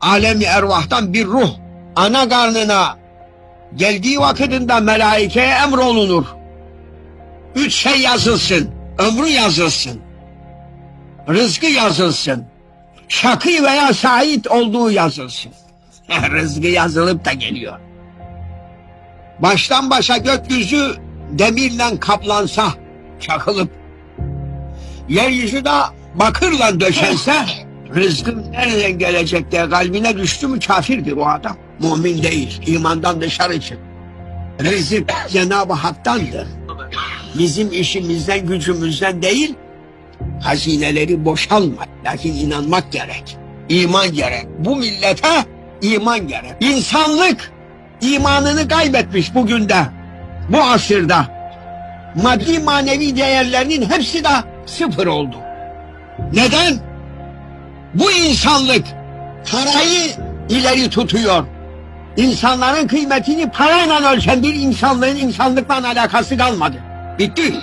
alemi ervahtan bir ruh ana karnına geldiği vakitinde melaikeye emrolunur. Üç şey yazılsın. Ömrü yazılsın. Rızkı yazılsın. Şakı veya sait olduğu yazılsın. Rızkı yazılıp da geliyor. Baştan başa gökyüzü demirle kaplansa, çakılıp, yeryüzü de bakırla döşense, rızkın nereden gelecek diye kalbine düştü mü kafirdir o adam. Mümin değil, imandan dışarı çık. Rızık Cenab-ı Hak'tandır. Bizim işimizden, gücümüzden değil, hazineleri boşalma. Lakin inanmak gerek. İman gerek. Bu millete iman gerek. İnsanlık imanını kaybetmiş bugün de. Bu asırda. Maddi manevi değerlerinin hepsi de sıfır oldu. Neden? Bu insanlık parayı ileri tutuyor. İnsanların kıymetini parayla ölçen bir insanlığın insanlıkla alakası kalmadı. Bitti.